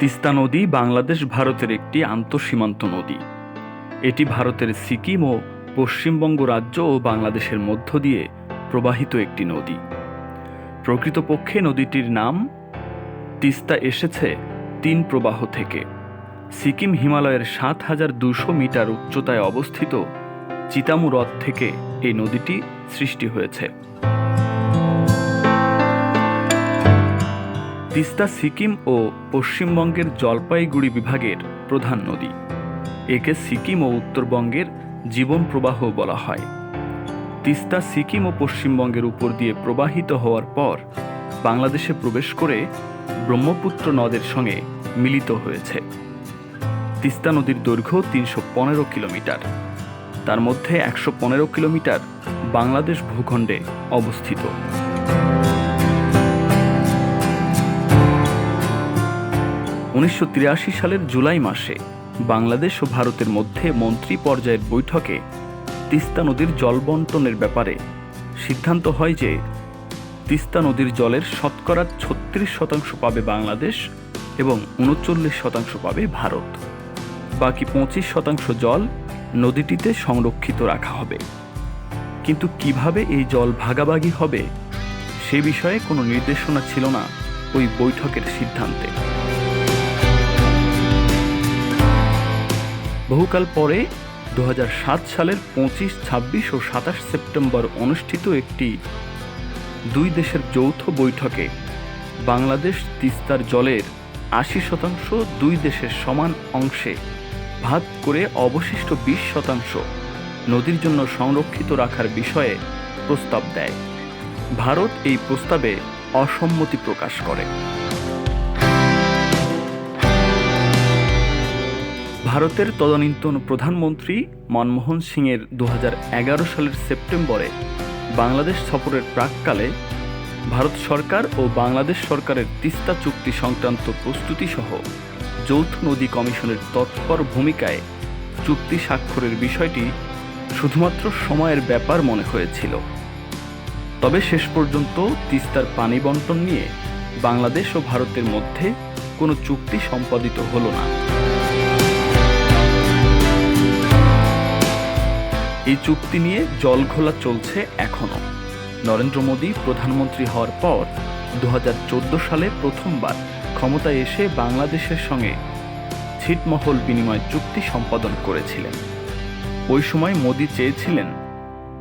তিস্তা নদী বাংলাদেশ ভারতের একটি আন্তঃসীমান্ত নদী। এটি ভারতের সিকিম ও পশ্চিমবঙ্গ রাজ্য ও বাংলাদেশের মধ্য দিয়ে প্রবাহিত একটি নদী। প্রকৃতপক্ষে নদীটির নাম তিস্তা এসেছে তিন প্রবাহ থেকে। সিকিম হিমালয়ের সাত হাজার দুশো মিটার উচ্চতায় অবস্থিত চিতামু হ্রদ থেকে এই নদীটি সৃষ্টি হয়েছে। তিস্তা সিকিম ও পশ্চিমবঙ্গের জলপাইগুড়ি বিভাগের প্রধান নদী। একে সিকিম ও উত্তরবঙ্গের জীবন প্রবাহ বলা হয়। তিস্তা সিকিম ও পশ্চিমবঙ্গের উপর দিয়ে প্রবাহিত হওয়ার পর বাংলাদেশে প্রবেশ করে ব্রহ্মপুত্র নদের সঙ্গে মিলিত হয়েছে। তিস্তা নদীর দৈর্ঘ্য তিনশো পনেরো কিলোমিটার। তার মধ্যে একশো পনেরো কিলোমিটার বাংলাদেশ ভূখণ্ডে অবস্থিত। উনিশশো তিরাশি সালের জুলাই মাসে বাংলাদেশ ও ভারতের মধ্যে মন্ত্রী পর্যায়ের বৈঠকে তিস্তা নদীর জল বন্টনের ব্যাপারে সিদ্ধান্ত হয় যে তিস্তা নদীর জলের শতকরা ছত্রিশ শতাংশ পাবে বাংলাদেশ এবং উনচল্লিশ শতাংশ পাবে ভারত। বাকি পঁচিশ শতাংশ জল নদীটিতে সংরক্ষিত রাখা হবে। কিন্তু কীভাবে এই জল ভাগাভাগি হবে, সে বিষয়ে কোনো নির্দেশনা ছিল না ওই বৈঠকের সিদ্ধান্তে। বহুকাল পরে দু হাজার সাত সালের পঁচিশ, ছাব্বিশ ও সাতাশ সেপ্টেম্বর অনুষ্ঠিত একটি দুই দেশের যৌথ বৈঠকে বাংলাদেশ তিস্তার জলের আশি শতাংশ দুই দেশের সমান অংশে ভাগ করে অবশিষ্ট বিশ শতাংশ নদীর জন্য সংরক্ষিত রাখার বিষয়ে প্রস্তাব দেয়। ভারত এই প্রস্তাবে অসম্মতি প্রকাশ করে। ভারতের তদানীন্তন প্রধানমন্ত্রী মনমোহন সিংয়ের দু হাজার এগারো সালের সেপ্টেম্বরে বাংলাদেশ সফরের প্রাককালে ভারত সরকার ও বাংলাদেশ সরকারের তিস্তা চুক্তি সংক্রান্ত প্রস্তুতি সহ যৌথ নদী কমিশনের তৎপর ভূমিকায় চুক্তি স্বাক্ষরের বিষয়টি শুধুমাত্র সময়ের ব্যাপার মনে হয়েছিল। তবে শেষ পর্যন্ত তিস্তার পানি বন্টন নিয়ে বাংলাদেশ ও ভারতের মধ্যে কোনো চুক্তি সম্পাদিত হলো না। এই চুক্তি নিয়ে জলঘোলা চলছে এখনও নরেন্দ্র মোদী প্রধানমন্ত্রী হওয়ার পর দু হাজার চোদ্দ সালে প্রথমবার ক্ষমতায় এসে বাংলাদেশের সঙ্গে ছিটমহল বিনিময় চুক্তি সম্পাদন করেছিলেন। ওই সময় মোদী চেয়েছিলেন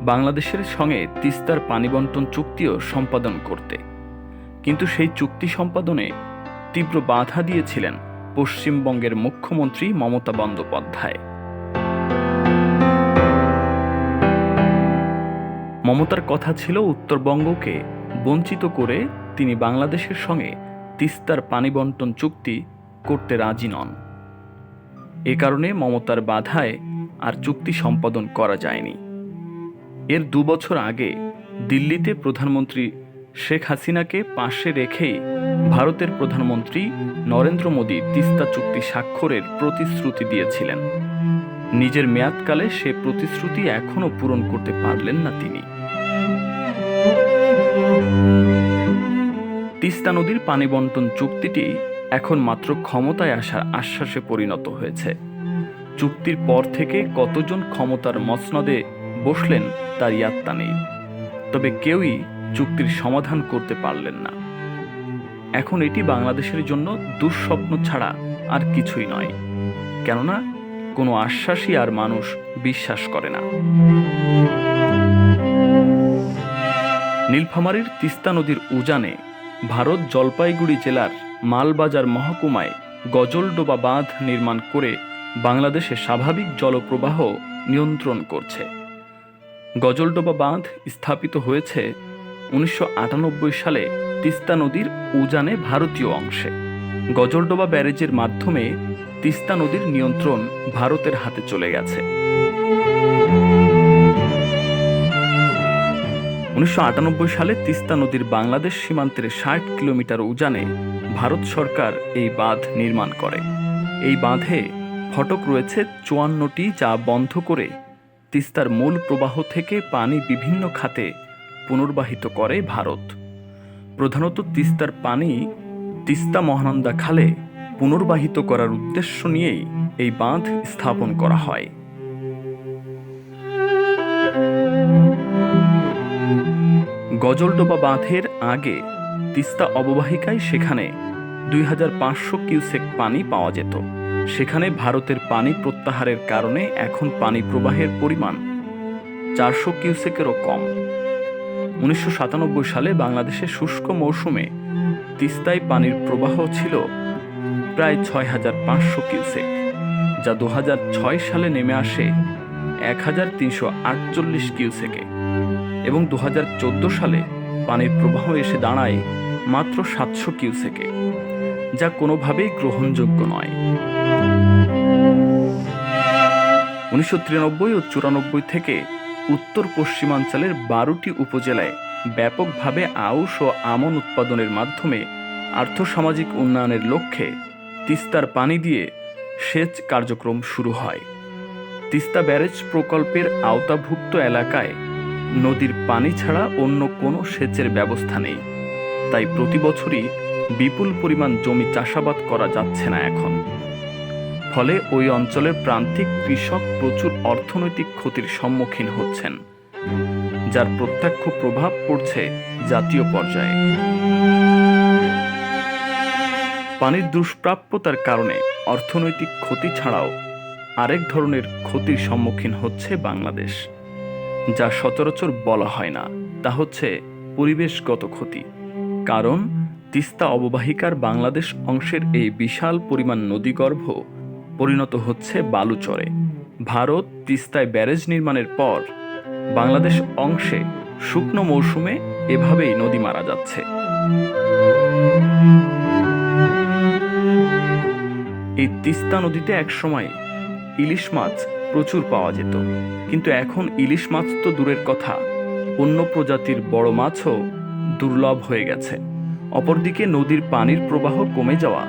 বাংলাদেশের সঙ্গে তিস্তার পানি বন্টন চুক্তিও সম্পাদন করতে। কিন্তু সেই চুক্তি সম্পাদনে তীব্র বাধা দিয়েছিলেন পশ্চিমবঙ্গের মুখ্যমন্ত্রী মমতা বন্দ্যোপাধ্যায়। মমতার কথা ছিল উত্তরবঙ্গকে বঞ্চিত করে তিনি বাংলাদেশের সঙ্গে তিস্তার পানি বন্টন চুক্তি করতে রাজি নন। এ কারণে মমতার বাধায় আর চুক্তি সম্পাদন করা যায়নি। এর দু বছর আগে দিল্লিতে প্রধানমন্ত্রী শেখ হাসিনাকে পাশে রেখেই ভারতের প্রধানমন্ত্রী নরেন্দ্র মোদী তিস্তা চুক্তি স্বাক্ষরের প্রতিশ্রুতি দিয়েছিলেন। নিজের মেয়াদকালে সে প্রতিশ্রুতি এখনও পূরণ করতে পারলেন না তিনি। তিস্তা নদীর পানি বন্টন চুক্তিটি এখন মাত্র ক্ষমতায় আসার আশ্বাসে পরিণত হয়েছে। চুক্তির পর থেকে কতজন ক্ষমতার মসনদে বসলেন তার ইয়াত্তা নেই। তবে কেউই চুক্তির সমাধান করতে পারলেন না। এখন এটি বাংলাদেশের জন্য দুঃস্বপ্ন ছাড়া আর কিছুই নয়। কেননা কোনো আশ্বাসই আর মানুষ বিশ্বাস করে না। নীলফামারীর তিস্তা নদীর উজানে ভারত জলপাইগুড়ি জেলার মালবাজার মহকুমায় গজলডোবা বাঁধ নির্মাণ করে বাংলাদেশে স্বাভাবিক জলপ্রবাহ নিয়ন্ত্রণ করছে। গজলডোবা বাঁধ স্থাপিত হয়েছে উনিশশো আটানব্বই সালে তিস্তা নদীর উজানে ভারতীয় অংশে। গজলডোবা ব্যারেজের মাধ্যমে তিস্তা নদীর নিয়ন্ত্রণ ভারতের হাতে চলে গেছে। উনিশশো আটানব্বই সালে তিস্তা নদীর বাংলাদেশ সীমান্তের ষাট কিলোমিটার উজানে ভারত সরকার এই বাঁধ নির্মাণ করে। এই বাঁধে ফটক রয়েছে চুয়ান্নটি যা বন্ধ করে তিস্তার মূল প্রবাহ থেকে পানি বিভিন্ন খাতে পুনর্বাহিত করে ভারত। প্রধানত তিস্তার পানি তিস্তা মহানন্দা খালে পুনর্বাহিত করার উদ্দেশ্য নিয়েই এই বাঁধ স্থাপন করা হয়। গজলডোবা বাঁধের আগে তিস্তা অববাহিকায় সেখানে দুই হাজার পাঁচশো কিউসেক পানি পাওয়া যেত। সেখানে ভারতের পানি প্রত্যাহারের কারণে এখন পানি প্রবাহের পরিমাণ চারশো কিউসেকেরও কম। উনিশশো সাতানব্বই সালে বাংলাদেশের শুষ্ক মৌসুমে তিস্তায় পানির প্রবাহ ছিল প্রায় ছয় হাজার পাঁচশো কিউসেক, যা দু সালে নেমে আসে এক হাজার তিনশো আটচল্লিশ কিউসেকে। এবং দু হাজার চোদ্দ সালে পানির প্রবাহ এসে দাঁড়ায় মাত্র সাতশো কিউসেকে, যা কোনোভাবেই গ্রহণযোগ্য নয়। উনিশশো তিরানব্বই ও চুরানব্বই থেকে উত্তর পশ্চিমাঞ্চলের বারোটি উপজেলায় ব্যাপকভাবে আউশ ও আমন উৎপাদনের মাধ্যমে আর্থসামাজিক উন্নয়নের লক্ষ্যে তিস্তার পানি দিয়ে সেচ কার্যক্রম শুরু হয়। তিস্তা ব্যারেজ প্রকল্পের আওতাভুক্ত এলাকায় নদীর পানি ছাড়া অন্য কোনো সেচের ব্যবস্থা নেই। তাই প্রতি বছরই বিপুল পরিমাণ জমি চাষাবাদ করা যাচ্ছে না এখন। ফলে ওই অঞ্চলের প্রান্তিক কৃষক প্রচুর অর্থনৈতিক ক্ষতির সম্মুখীন হচ্ছেন, যার প্রত্যক্ষ প্রভাব পড়ছে জাতীয় পর্যায়ে। পানির দুষ্প্রাপ্যতার কারণে অর্থনৈতিক ক্ষতি ছাড়াও আরেক ধরনের ক্ষতির সম্মুখীন হচ্ছে বাংলাদেশ। যা সচরাচর বলা হয় না, তা হচ্ছে পরিবেশগত ক্ষতি। কারণ তিস্তা অববাহিকার বাংলাদেশ অংশের এই বিশাল পরিমাণ নদীগর্ভ পরিণত হচ্ছে বালুচরে। ভারত তিস্তায় ব্যারেজ নির্মাণের পর বাংলাদেশ অংশে শুকনো মৌসুমে এভাবেই নদী মারা যাচ্ছে। এই তিস্তা নদীতে একসময় ইলিশ মাছ প্রচুর পাওয়া যেত। কিন্তু এখন ইলিশ মাছ তো দূরের কথা। অন্য প্রজাতির বড় মাছও দুর্লভ হয়ে গেছে। অপরদিকে নদীর পানির প্রবাহ কমে যাওয়া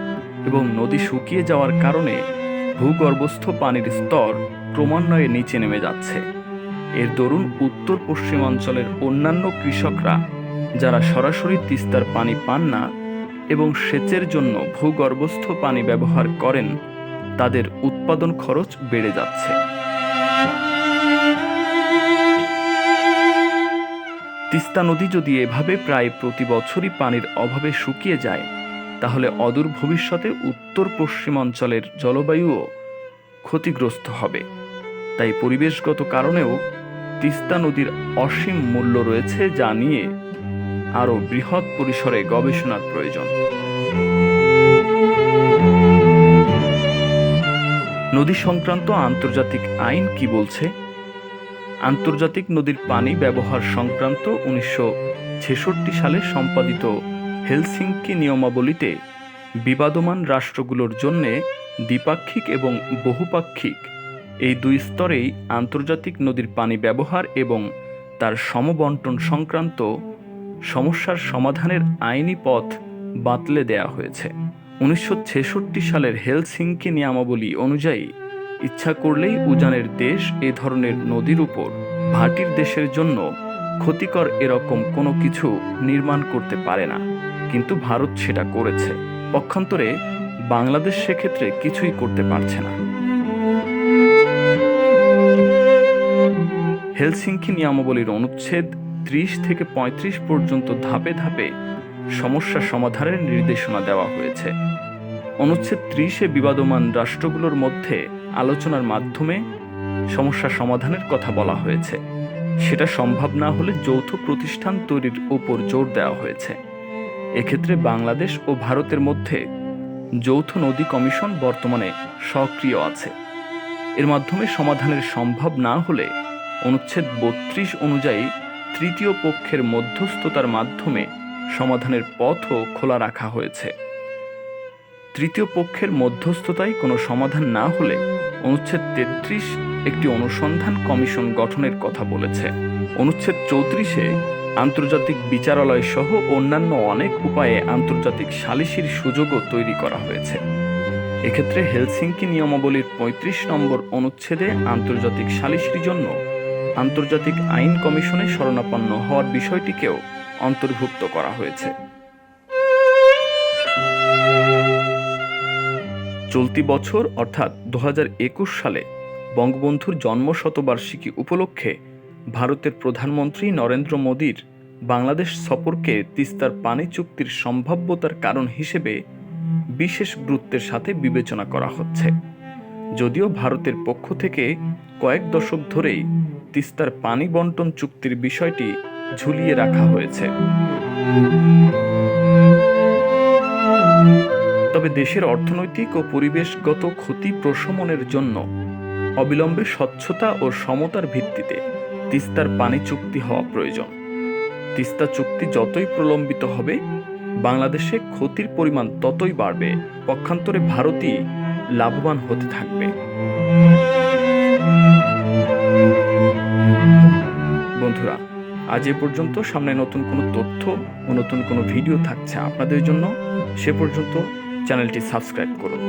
এবং নদী শুকিয়ে যাওয়ার কারণে ভূগর্ভস্থ পানির স্তর ক্রমান্বয়ে নিচে নেমে যাচ্ছে। এর দরুন উত্তর পশ্চিমাঞ্চলের অন্যান্য কৃষকরা, যারা সরাসরি তিস্তার পানি পান না এবং সেচের জন্য ভূগর্ভস্থ পানি ব্যবহার করেন তাদের উৎপাদন খরচ বেড়ে যাচ্ছে। তিস্তা নদী যদি এভাবে প্রায় প্রতি বছরই পানির অভাবে শুকিয়ে যায়, তাহলে অদূর ভবিষ্যতে উত্তর পশ্চিমাঞ্চলের জলবায়ুও ক্ষতিগ্রস্ত হবে। তাই পরিবেশগত কারণেও তিস্তা নদীর অসীম মূল্য রয়েছে যা নিয়ে আরও বৃহৎ পরিসরে গবেষণার প্রয়োজন। নদী সংক্রান্ত আন্তর্জাতিক আইন কি বলছে? আন্তর্জাতিক নদীর পানি ব্যবহার সংক্রান্ত উনিশশো ছেষট্টি সালে সম্পাদিত হেলসিঙ্কি নিয়মাবলীতে বিবাদমান রাষ্ট্রগুলোর জন্যে দ্বিপাক্ষিক এবং বহুপাক্ষিক এই দুই স্তরেই আন্তর্জাতিক নদীর পানি ব্যবহার এবং তার সমবন্টন সংক্রান্ত সমস্যার সমাধানের আইনি পথ বাতলে দেয়া হয়েছে। উনিশশো ছেষট্টি সালের হেলসিংকি নিয়মাবলী অনুযায়ী, ইচ্ছা করলেই উজানের দেশ এ ধরনের নদীর উপর, ভাটির দেশের জন্য ক্ষতিকর এরকম কোনো কিছু নির্মাণ করতে পারে না। কিন্তু ভারত সেটা করেছে। পক্ষান্তরে বাংলাদেশ সেক্ষেত্রে কিছুই করতে পারছে না। হেলসিঙ্কি নিয়মাবলীর অনুচ্ছেদ ত্রিশ থেকে ৩৫ পর্যন্ত ধাপে ধাপে সমস্যা সমাধানের নির্দেশনা দেওয়া হয়েছে। অনুচ্ছেদ ত্রিশে বিবাদমান রাষ্ট্রগুলোর মধ্যে আলোচনার মাধ্যমে সমস্যা সমাধানের কথা বলা হয়েছে। সেটা সম্ভব না হলে যৌথ প্রতিষ্ঠান তৈরির উপর জোর দেওয়া হয়েছে। এক্ষেত্রে বাংলাদেশ ও ভারতের মধ্যে যৌথ নদী কমিশন বর্তমানে সক্রিয় আছে। এর মাধ্যমে সমাধানের সম্ভব না হলে অনুচ্ছেদ বত্রিশ অনুযায়ী তৃতীয় পক্ষের মধ্যস্থতার মাধ্যমে সমাধানের পথও খোলা রাখা হয়েছে। তৃতীয় পক্ষের মধ্যস্থতায় কোনো সমাধান না হলে অনুচ্ছেদ তেত্রিশ একটি অনুসন্ধান কমিশন গঠনের কথা বলেছে। অনুচ্ছেদ চৌত্রিশে আন্তর্জাতিক বিচারালয় সহ অন্যান্য অনেক উপায়ে আন্তর্জাতিক সালিসির সুযোগও তৈরি করা হয়েছে। এক্ষেত্রে হেলসিঙ্কি নিয়মাবলীর ৩৫ নম্বর অনুচ্ছেদে আন্তর্জাতিক সালিসির জন্য আন্তর্জাতিক আইন কমিশনে শরণাপন্ন হওয়ার বিষয়টিকেও অন্তর্ভুক্ত করা হয়েছে। চলতি বছর, অর্থাৎ দু হাজার একুশ সালে, বঙ্গবন্ধুর জন্মশতবার্ষিকী উপলক্ষে ভারতের প্রধানমন্ত্রী নরেন্দ্র মোদীর বাংলাদেশ সফরকে তিস্তার পানি চুক্তির সম্ভাব্যতার কারণ হিসেবে বিশেষ গুরুত্বের সাথে বিবেচনা করা হচ্ছে। যদিও ভারতের পক্ষ থেকে কয়েক দশক ধরেই তিস্তার পানি বন্টন চুক্তির বিষয়টি ঝুলিয়ে রাখা হয়েছে। তবে দেশের অর্থনৈতিক ও পরিবেশগত ক্ষতি প্রশমনের জন্য অবিলম্বে স্বচ্ছতা ও সমতার ভিত্তিতে তিস্তার পানি চুক্তি হওয়া প্রয়োজন। তিস্তা চুক্তি যতই প্রলম্বিত হবে, বাংলাদেশে ক্ষতির পরিমাণ ততই বাড়বে। পক্ষান্তরে ভারতই লাভবান হতে থাকবে। আজ এ পর্যন্ত সামনে নতুন কোনো তথ্য ও নতুন কোনো ভিডিও থাকছে আপনাদের জন্য, সে পর্যন্ত চ্যানেলটি সাবস্ক্রাইব করুন।